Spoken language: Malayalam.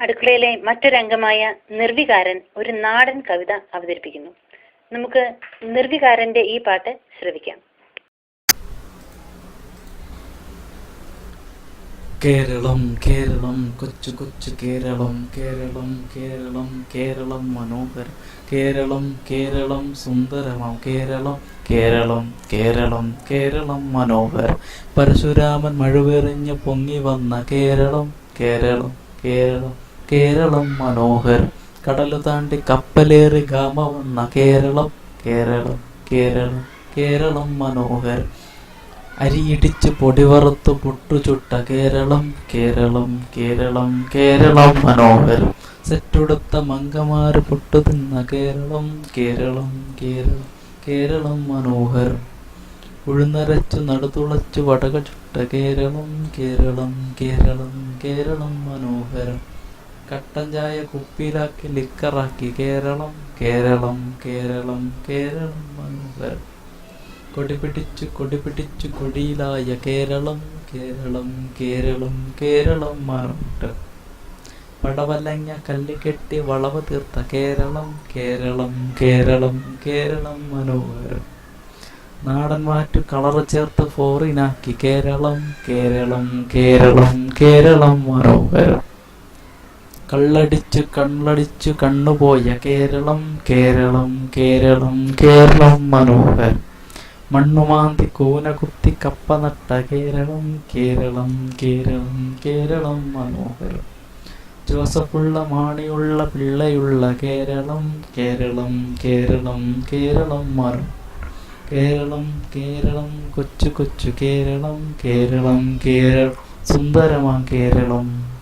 അടുക്കളയിലെ മറ്റൊരംഗമായ നിർവികാരൻ ഒരു നാടൻ കവിത അവതരിപ്പിക്കുന്നു. നമുക്ക് നിർവികാരന്റെ ഈ പാട്ട് ശ്രവിക്കാം. കേരളം കേരളം കൊച്ചു കൊച്ചു കേരളം കേരളം കേരളം കേരളം മനോഹരം കേരളം കേരളം സുന്ദരമാം കേരളം കേരളം കേരളം കേരളം മനോഹരം. പരശുരാമൻ മഴവെറിഞ്ഞ് പൊങ്ങി വന്ന കേരളം കേരളം കേരളം. കേരളം മനോഹർ. കടൽ താണ്ടി കപ്പലേറി ഗാമ വന്ന കേരളം കേരളം കേരളം കേരളം മനോഹർ. അരിയിടിച്ച് പൊടിവറുത്ത് പുട്ടുചുട്ട കേരളം കേരളം കേരളം കേരളം മനോഹരം സെറ്റുടുത്ത മങ്കമാര് പൊട്ടു തിന്ന കേരളം കേരളം കേരളം കേരളം മനോഹരം ഉഴുന്നരച്ചു നടുതുളച്ചു വടക ചുട്ട കേരളം കേരളം കേരളം കേരളം മനോഹരം കട്ടൻ ചായ കുപ്പിയിലാക്കി ലിക്കറാക്കി. കേരളം കേരളം കേരളം കേരളം മനോഹരം കൊടിപിടിച്ചു കൊടിയിലായ കേരളം കേരളം കേരളം കേരളം മാറുണ്ട് പടവലങ്ങ കല്ലുകെട്ടി വളവ് തീർത്ത കേരളം കേരളം കേരളം കേരളം മനോഹരം. നാടൻ മാറ്റു കളറ് ചേർത്ത് ഫോറിനാക്കി കേരളം കേരളം കേരളം കേരളം മനോഹരം. കള്ളടിച്ചു കണ്ണടിച്ച് കണ്ണുപോയ കേരളം കേരളം കേരളം കേരളം മനോഹർ. മണ്ണുമാന്തി കൂന കുത്തി കപ്പ നട്ട കേരളം കേരളം കേരളം കേരളം മനോഹർ. ജോസഫുള്ള മാണിയുള്ള പിള്ളയുള്ള കേരളം കേരളം കേരളം കേരളം മനോ കേരളം കേരളം കൊച്ചു കൊച്ചു കേരളം കേരളം കേരളം സുന്ദരമാ കേരളം.